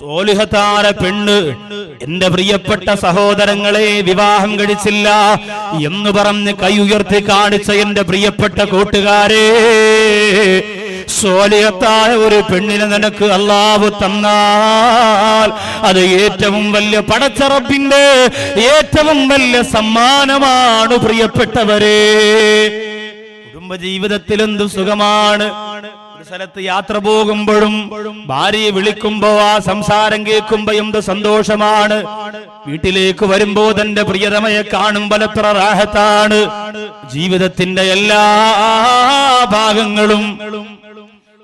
സോലിഹത്താര പെണ്ണ് എന്റെ പ്രിയപ്പെട്ട സഹോദരങ്ങളെ വിവാഹം കഴിച്ചില്ല എന്ന് പറഞ്ഞ് കൈ ഉയർത്തി കാണിച്ച എന്റെ പ്രിയപ്പെട്ട കൂട്ടുകാരെ സോലിയത്തായ ഒരു പെണ്ണിനെ നിനക്ക് അള്ളാവ് തന്നാൽ അത് ഏറ്റവും വലിയ പടച്ചറപ്പിന്റെ ഏറ്റവും വലിയ സമ്മാനമാണ് പ്രിയപ്പെട്ടവരെ. കുടുംബജീവിതത്തിൽ എന്ത് സുഖമാണ്? സ്ഥലത്ത് യാത്ര പോകുമ്പോഴും ഭാര്യയെ വിളിക്കുമ്പോ ആ സംസാരം കേൾക്കുമ്പോ എന്ത് സന്തോഷമാണ്. വീട്ടിലേക്ക് വരുമ്പോ തന്റെ പ്രിയതമയെ കാണും എത്ര റാഹത്താണ്. ജീവിതത്തിന്റെ എല്ലാ ഭാഗങ്ങളും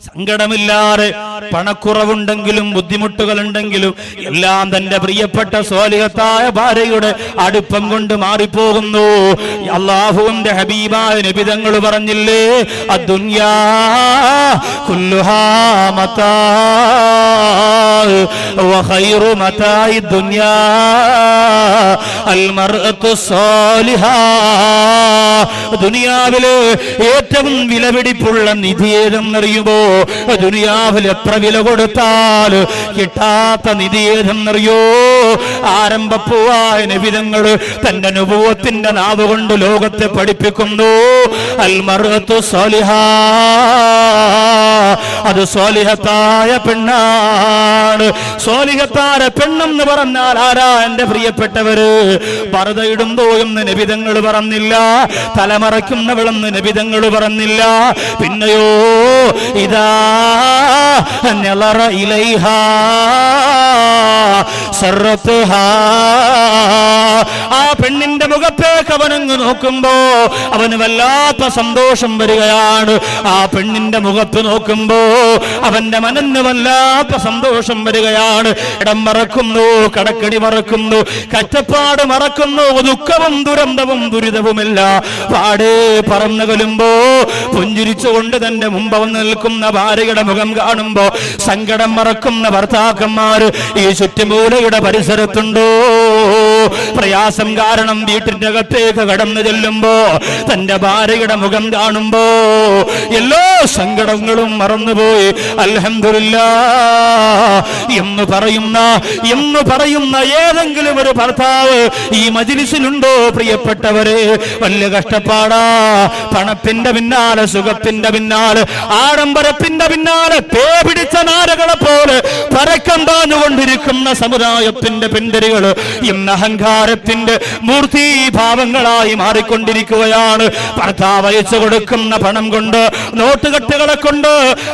സങ്കടമില്ലാതെ പണക്കുറവുണ്ടെങ്കിലും ബുദ്ധിമുട്ടുകൾ ഉണ്ടെങ്കിലും എല്ലാം തന്റെ പ്രിയപ്പെട്ട സ്വാലിഹത്തായ ഭാര്യയുടെ അടുപ്പം കൊണ്ട് മാറിപ്പോകുന്നു. അള്ളാഹുവിന്റെ ഹബീബായ നബിതങ്ങൾ പറഞ്ഞില്ലേ അതുന്യാ കുല്ലുഹാ മതാ. وخير متاع الدنيا المرأة الصالحة ദുനിയാവില് ഏറ്റവും വിലപിടിപ്പുള്ള നിധി ഏതെന്നറിയുമോ ദുനിയാവിൽ എത്ര വില കൊടുത്താൽ കിട്ടാത്ത നിധി ഏതെന്നറിയോ ആരംഭപ്പൂവായ നബിതങ്ങൾ തന്റെ അനുഭവത്തിന്റെ നാവ് കൊണ്ട് ലോകത്തെ പഠിപ്പിക്കുന്നു. അൽമറത്തു സോലിഹ. അത് സോലിഹത്തായ പെണ്ണാണ്. സോലിഹത്താര പെണ്ണെന്ന് പറഞ്ഞാൽ ആരാ എന്റെ പ്രിയപ്പെട്ടവര്? പറതയിടുമ്പോ എന്ന് നബിതങ്ങൾ പറഞ്ഞില്ല. തലമറയ്ക്കുന്നവളെന്ന് നബിതങ്ങൾ പറഞ്ഞില്ല. പിന്നെയോ ഇതാ ഞലറ ഇലൈഹ. സർറത്തുഹാ. ആ പെണ്ണിന്റെ മുഖത്തേക്ക് അവനങ്ങ് നോക്കുമ്പോ അവന് വല്ലാത്ത സന്തോഷം വരികയാണ്. ആ പെണ്ണിന്റെ മുഖത്ത് നോക്കുമ്പോ അവന്റെ മനന്ന് വല്ലാത്ത സന്തോഷം വരികയാണ്. ഇടം മറക്കുന്നു കടക്കടി മറക്കുന്നു കറ്റപ്പാട് മറക്കുന്നു ദുഃഖവും ദുരന്തവും ദുരിതവുമില്ല. പാടേ പറന്നകലുമ്പോ പുഞ്ചിരിച്ചുകൊണ്ട് തന്റെ മുമ്പ് നിൽക്കുന്ന ഭാര്യയുടെ മുഖം കാണുമ്പോ സങ്കടം മറക്കുന്ന ഭർത്താക്കന്മാര് ഈ ചുറ്റുമൂലയുടെ പരിസരത്തുണ്ടോ? പ്രയാസം കാരണം വീട്ടിന്റെ അകത്തേക്ക് കടന്നു ചെല്ലുമ്പോ തന്റെ ഭാര്യയുടെ മുഖം കാണുമ്പോ എല്ലാ സങ്കടങ്ങളും മറന്നുപോയി. അലഹമില്ല എന്ന് പറയുന്ന എന്ന് പറയുന്ന ഏതെങ്കിലും ഒരു ഭർത്താവ് ഈ മജിലിസിലുണ്ടോ? പ്രിയപ്പെട്ടവര് വലിയ കഷ്ടപ്പാടാ. പണത്തിന്റെ പിന്നാലെ സുഖത്തിന്റെ പിന്നാലെ ആഡംബരത്തിന്റെ പിന്നാലെ പേ പിടിച്ച നാരകളെ പോലെ പരക്കം പാഞ്ഞുകൊണ്ടിരിക്കുന്ന സമുദായത്തിന്റെ പിന്തിരികൾ ഇന്ന് അഹങ്കാരത്തിന്റെ മൂർത്തീഭാവങ്ങളായി മാറിക്കൊണ്ടിരിക്കുകയാണ്. ഭർത്താവ് അയച്ചു കൊടുക്കുന്ന പണം കൊണ്ട് നോട്ടുകെട്ടുകളെ കൊണ്ട്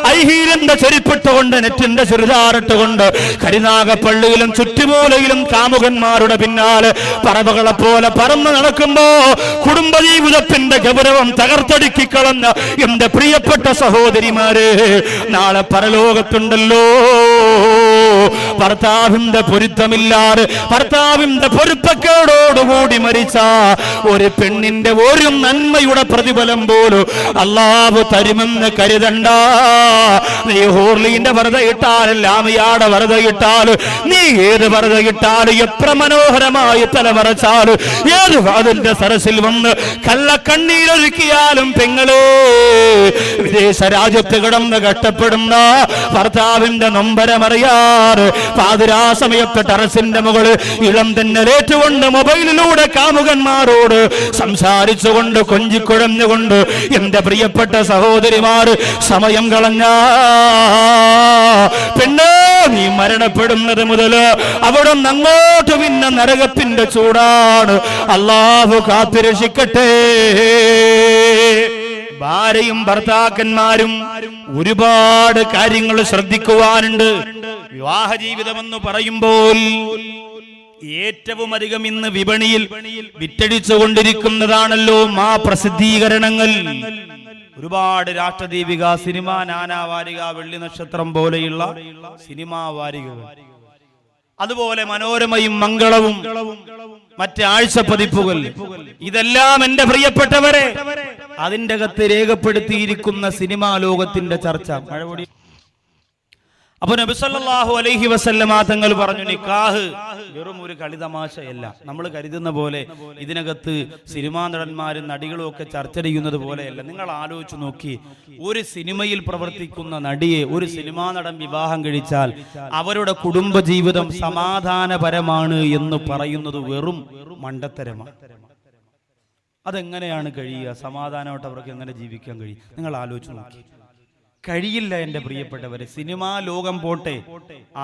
ഐഹീലിന്റെ ചെരുപ്പിട്ടുകൊണ്ട് നെറ്റിന്റെ ചുരിദാറിട്ടുകൊണ്ട് കരിനാഗപ്പള്ളിയിലും ചുറ്റുമൂലയിലും കാമുകന്മാരുടെ പിന്നാലെ പറവകളെ പോലെ പറന്ന് നടക്കുമ്പോ കുടുംബജീവിതത്തിന്റെ ഗൗരവം തകർത്തടുക്കി കളഞ്ഞ എന്റെ പ്രിയപ്പെട്ട സഹോദരിമാരെ നാളെ പരലോകത്തുണ്ടല്ലോ. ഭർത്താവിന്റെ പൊരുത്തമില്ലാതെ ഭർത്താവിന്റെ പൊരുത്തക്കേടോടുകൂടി മരിച്ച ഒരു പെണ്ണിന്റെ ഒരു നന്മയുടെ പ്രതിഫലം പോലും അള്ളാവ് തരുമെന്ന് കരുതണ്ട. നീ ഹോർലീന്റെ വെറുതെ ഇട്ടാലും ലാമിയാടെ വെറുതെ ഇട്ടാലും നീ ഏത് വെറുതെ ഇട്ടാലും എത്ര മനോഹരമായി തലമറച്ചാലും ഏത് അതിന്റെ സരസിൽ വന്ന് കള്ളക്കണ്ണീരൊഴുക്കിയാലും പെങ്ങളെ വിദേശ രാജ്യത്ത് കിടന്ന് കഷ്ടപ്പെടുന്ന ഭർത്താവിന്റെ നൊമ്പരമറിയാറ് പാതിരാ സമയത്ത് ടെറസിന്റെ മുകളിൽ ഇളം തെന്നലേറ്റുകൊണ്ട് മൊബൈലിലൂടെ കാമുകന്മാരോട് സംസാരിച്ചുകൊണ്ട് കൊഞ്ചിക്കുഴഞ്ഞുകൊണ്ട് എന്റെ പ്രിയപ്പെട്ട സഹോദരിമാർ സമയം കളഞ്ഞ. പെണ്ണേ നീ മരണപ്പെടുന്നത് മുതൽ അവിടെ അങ്ങോട്ട് പിന്നെ നരകത്തിന്റെ ചൂടാണ്. അള്ളാഹു കാത്തിരക്ഷിക്കട്ടെ. ഭാര്യയും ഭർത്താക്കന്മാരും ഒരുപാട് കാര്യങ്ങൾ ശ്രദ്ധിക്കുവാനുണ്ട്. വിവാഹ ജീവിതമെന്ന് പറയുമ്പോൾ ഏറ്റവും അധികം ഇന്ന് വിപണിയിൽ വിറ്റഴിച്ചു കൊണ്ടിരിക്കുന്നതാണല്ലോ മാ പ്രസിദ്ധീകരണങ്ങൾ. ഒരുപാട് രാഷ്ട്രദീപിക സിനിമ നാനാവാരിക വെള്ളി നക്ഷത്രം പോലെയുള്ള സിനിമാ വാരികകൾ. അതുപോലെ മനോരമയും മംഗളവും മറ്റ് ആഴ്ച പതിപ്പുകൾ ഇതെല്ലാം എന്റെ പ്രിയപ്പെട്ടവരെ അതിന്റെ അകത്ത് രേഖപ്പെടുത്തിയിരിക്കുന്ന സിനിമാ ലോകത്തിന്റെ ചർച്ച. മഴപൊടി അപ്പൊ നബിസല്ലാഹു അലൈഹി വസല്ലമ തങ്ങൾ പറഞ്ഞു നിക്കാഹ് വെറും ഒരു കളിതമാശയല്ല. നമ്മൾ കരുതുന്ന പോലെ ഇതിനകത്ത് സിനിമാ നടന്മാരും നടികളും ഒക്കെ ചർച്ച ചെയ്യുന്നത് പോലെയല്ല. നിങ്ങൾ ആലോചിച്ചു നോക്കി ഒരു സിനിമയിൽ പ്രവർത്തിക്കുന്ന നടിയെ ഒരു സിനിമാ നടൻ വിവാഹം കഴിച്ചാൽ അവരുടെ കുടുംബ ജീവിതം സമാധാനപരമാണ് എന്ന് പറയുന്നത് വെറും മണ്ടത്തരമാണ്. അതെങ്ങനെയാണ് കഴിയുക? സമാധാനമായിട്ട് അവർക്ക് എങ്ങനെ ജീവിക്കാൻ കഴിയും? നിങ്ങൾ ആലോചിച്ചു നോക്കി. കഴിയില്ല എന്റെ പ്രിയപ്പെട്ടവരെ. സിനിമാ ലോകം പോട്ടെ.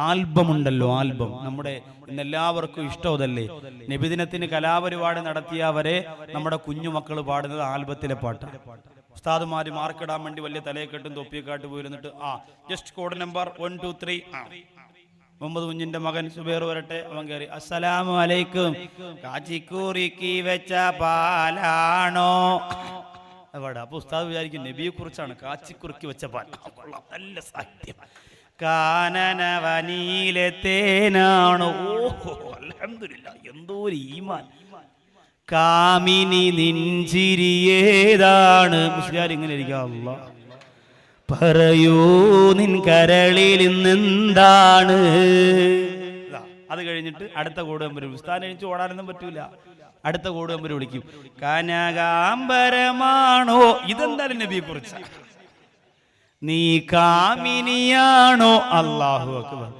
ആൽബം ഉണ്ടല്ലോ ആൽബം. നമ്മുടെ ഇന്ന് എല്ലാവർക്കും ഇഷ്ടം അതല്ലേ നബിദിനത്തിന് കലാപരിപാടി നടത്തിയവരെ നമ്മുടെ കുഞ്ഞുമക്കൾ പാടുന്നത് ആൽബത്തിലെ പാട്ടാണ് ഉസ്താദുമാര് മാർക്കിടാൻ വേണ്ടി വലിയ തലയെക്കെട്ടും തൊപ്പിയെക്കാട്ട് പോയിരുന്നിട്ട് ആ just code number one two three ആ. മുഹമ്മദ് കുഞ്ഞിന്റെ മകൻ സുബേർ വരട്ടെ അവൻ കയറി. അസ്സലാമു അലൈക്കും. വെച്ച പാലാണോ? അവിടെ അപ്പൊ ഉസ്താദ് വിചാരിക്കും നബിയെ കുറിച്ചാണ് കാച്ചിക്കുറുക്കി വെച്ച പാൽ. നല്ല സാഹിത്യം. കാനനവനീലെ തേനാണോ? ഓഹോ അൽഹംദുലില്ലാ എന്തോ ഒരു ഈമാൻ. കാമിനി നിഞ്ചിരിയേതാണ്. മുസ്ലിയാർ ഇങ്ങനെ ഇരിക്കാ അല്ലാ പറയൂ നിൻ കരളിൽ നിന്നെന്താണ് അത് കഴിഞ്ഞിട്ട് അടുത്ത കൂടുകമ്പര് ഉസ്താൻ എഴുതി ഓടാനൊന്നും പറ്റൂല. അടുത്ത കൂടുകമ്പര് വിളിക്കും. കനകാംബരമാണോ? ഇതെന്തായാലും നബിയെ കുറിച്ച. നീ കാമിനിയാണോ? അള്ളാഹു അക്ബർ.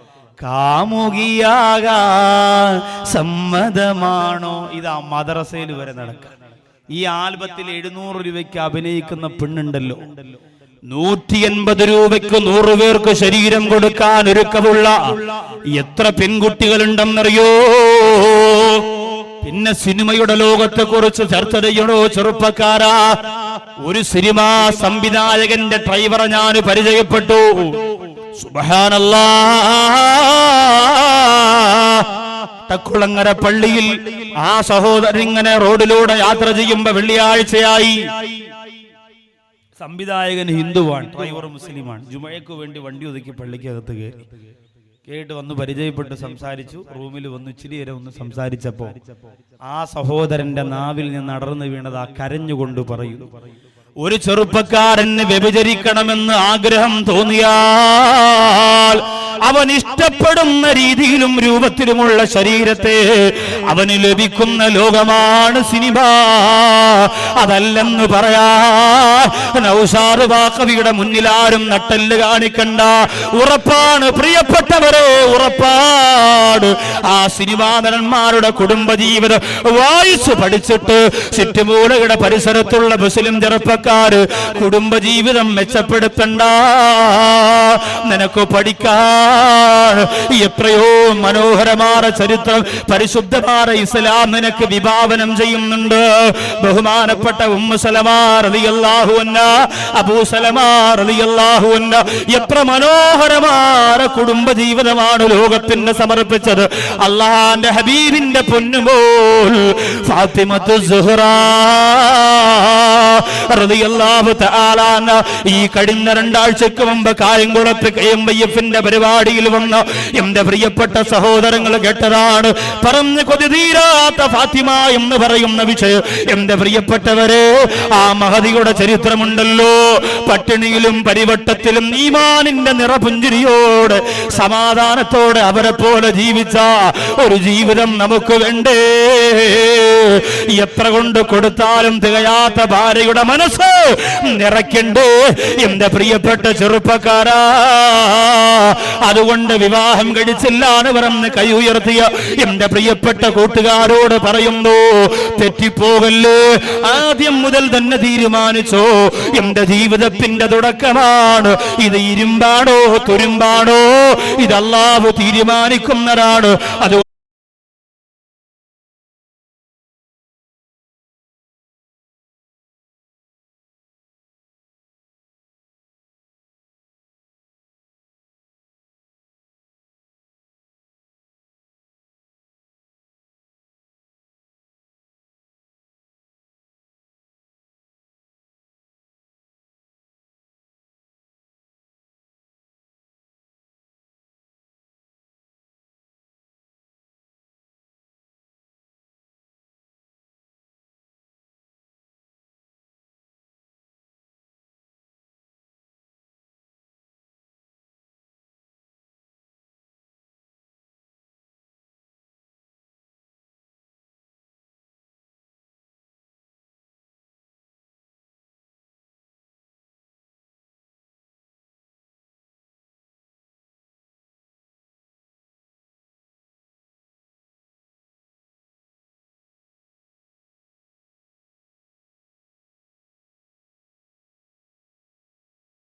കാമുകിയാകാൻ സമ്മതമാണോ? ഇതാ മദ്രസയിൽ വരെ നടക്കുക ഈ ആൽബത്തിൽ എഴുന്നൂറ് രൂപയ്ക്ക് അഭിനയിക്കുന്ന പെണ്ണുണ്ടല്ലോ. നൂറ്റി എൺപത് രൂപയ്ക്ക് നൂറ് പേർക്ക് ശരീരം കൊടുക്കാൻ ഒരുക്കമുള്ള എത്ര പെൺകുട്ടികളുണ്ടെന്നറിയോ? പിന്നെ സിനിമയുടെ ലോകത്തെ കുറിച്ച് ചർച്ച ചെയ്യണോ ചെറുപ്പക്കാരാ? ഒരു സിനിമാ സംവിധായകന്റെ ഡ്രൈവറെ ഞാൻ പരിചയപ്പെട്ടു. തക്കുളങ്ങര പള്ളിയിൽ ആ സഹോദരൻ ഇങ്ങനെ റോഡിലൂടെ യാത്ര ചെയ്യുമ്പോ വെള്ളിയാഴ്ചയായി. സംവിധായകൻ ഹിന്ദുവാണ് ഡ്രൈവർ മുസ്ലിമാണ്. ജുമഴയ്ക്ക് വേണ്ടി വണ്ടി ഒതുക്കി പള്ളിക്കകത്ത് കയറി. കേട്ട് വന്ന് പരിചയപ്പെട്ട് സംസാരിച്ചു. റൂമിൽ വന്ന് ഇച്ചിരി നേരം ഒന്ന് സംസാരിച്ചപ്പോ ആ സഹോദരന്റെ നാവിൽ നിന്ന് അടർന്നു വീണത് ആ കരഞ്ഞുകൊണ്ട് പറയുന്നു ഒരു ചെറുപ്പക്കാരന് വ്യഭിചരിക്കണമെന്ന് ആഗ്രഹം തോന്നിയാൽ അവൻ ഇഷ്ടപ്പെടുന്ന രീതിയിലും രൂപത്തിലുമുള്ള ശരീരത്തെ അവന് ലഭിക്കുന്ന ലോകമാണ് സിനിമ. അതല്ലെന്ന് പറയാ. നൗസാറ് വാക്കവിയുടെ മുന്നിൽ ആരും നട്ടൽ കാണിക്കണ്ട. ഉറപ്പാണ് പ്രിയപ്പെട്ടവരെ ഉറപ്പാണ്. ആ സിനിമാ നടന്മാരുടെ കുടുംബജീവിതം വായിച്ചു പഠിച്ചിട്ട് ചുറ്റുമൂലയുടെ പരിസരത്തുള്ള മുസ്ലിം ചെറുപ്പക്കാര് കുടുംബജീവിതം മെച്ചപ്പെടുത്തണ്ട. നിനക്ക് പഠിക്കാൻ എത്രയോ മനോഹരമായ ചരിത്രം. പരിശുദ്ധമായ ഇസ്ലാം നിനക്ക് വിഭാവനം ചെയ്യുന്നുണ്ട്. ബഹുമാനപ്പെട്ട എത്ര മനോഹരമായ കുടുംബ ജീവിതമാണ് ലോകത്തിന് സമർപ്പിച്ചത്. അള്ളാന്റെ ഹബീബിന്റെ പൊന്നുമോൾ ഫാത്തിമത്തു ഈ കഴിഞ്ഞ രണ്ടാഴ്ചക്ക് മുമ്പ് കായംകുളത്ത് കെ എം വൈ എഫിന്റെ പരിപാടിയിൽ വന്ന എന്റെ പ്രിയപ്പെട്ട സഹോദരങ്ങൾ കേട്ടതാണ്. പറഞ്ഞു കൊതി തീരാത്ത ഫാത്തിമ എന്ന് പറയുന്ന വിഷയം. എന്റെ പ്രിയപ്പെട്ടവരെ ആ മഹതിയുടെ ചരിത്രമുണ്ടല്ലോ. പട്ടിണിയിലും പരിവട്ടത്തിലും ഈമാനിന്റെ നിറപുഞ്ചിരിയോട് സമാധാനത്തോടെ അവരെ പോലെ ജീവിച്ച ഒരു ജീവിതം നമുക്ക് വേണ്ടേ? എത്ര കൊണ്ട് കൊടുത്താലും തികയാത്ത ഭാര്യയുടെ മനസ്സ് നിറയ്ക്കണ്ടേ? എന്റെ പ്രിയപ്പെട്ട ചെറുപ്പക്കാരാ അതുകൊണ്ട് വിവാഹം കഴിച്ചില്ല പറഞ്ഞ് കൈ ഉയർത്തിയ എന്റെ പ്രിയപ്പെട്ട കൂട്ടുകാരോട് പറയുന്നു തെറ്റിപ്പോകല്ലേ? ആദ്യം മുതൽ തന്നെ തീരുമാനിച്ചോ? എന്റെ ജീവിതത്തിന്റെ തുടക്കമാണ്. ഇത് ഇരുമ്പാണോ? തുരുമ്പാണോ? ഇത് തീരുമാനിക്കുന്നതാണ്. അത്